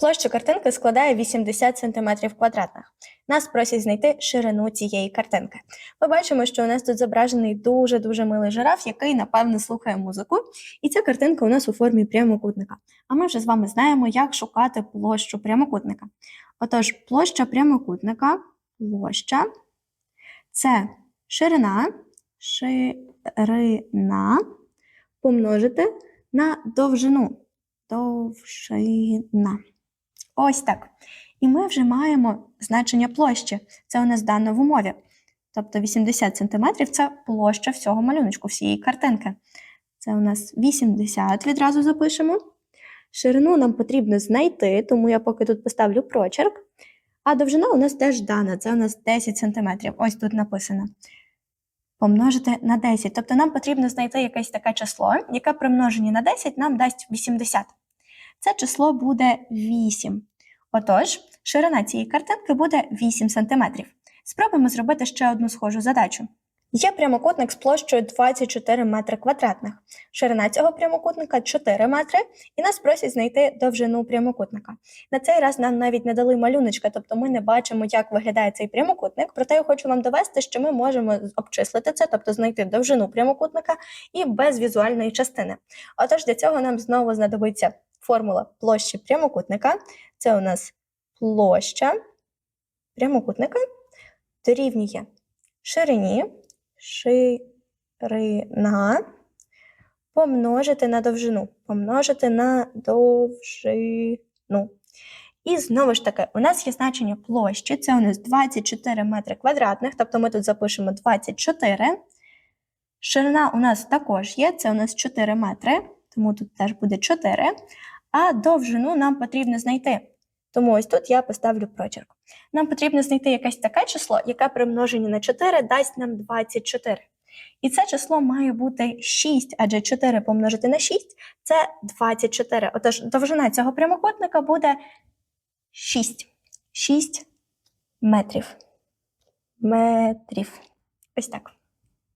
Площа картинки складає 80 см квадратних. Нас просять знайти ширину цієї картинки. Ми бачимо, що у нас тут зображений дуже-дуже милий жираф, який, напевно, слухає музику. І ця картинка у нас у формі прямокутника. А ми вже з вами знаємо, як шукати площу прямокутника. Отож, площа прямокутника, площа це ширина, ширина помножити на довжину. Довжина. Ось так. І ми вже маємо значення площі. Це у нас дано в умові. Тобто 80 см це площа всього малюночку, всієї картинки. Це у нас 80, відразу запишемо. Ширину нам потрібно знайти, тому я поки тут поставлю прочерк. А довжина у нас теж дана, це у нас 10 см. Ось тут написано. Помножити на 10. Тобто нам потрібно знайти якесь таке число, яке при множенні на 10 нам дасть 80. Це число буде 8. Отож, ширина цієї картинки буде 8 см. Спробуємо зробити ще одну схожу задачу. Є прямокутник з площею 24 метри квадратних. Ширина цього прямокутника 4 метри, і нас просять знайти довжину прямокутника. На цей раз нам навіть не дали малюночка, тобто ми не бачимо, як виглядає цей прямокутник. Проте я хочу вам довести, що ми можемо обчислити це, тобто знайти довжину прямокутника і без візуальної частини. Отож, для цього нам знову знадобиться формула площі прямокутника. Це у нас площа прямокутника дорівнює ширині, ширина помножити на довжину, помножити на довжину. І знову ж таки, у нас є значення площі, це у нас 24 метри квадратних, тобто ми тут запишемо 24. Ширина у нас також є, це у нас 4 метри, тому тут теж буде 4. А довжину нам потрібно знайти. Тому ось тут я поставлю прочерк. Нам потрібно знайти якесь таке число, яке при множенні на 4 дасть нам 24. І це число має бути 6, адже 4 помножити на 6 це 24. Отож, довжина цього прямокутника буде 6. 6 метрів. Метрів. Ось так.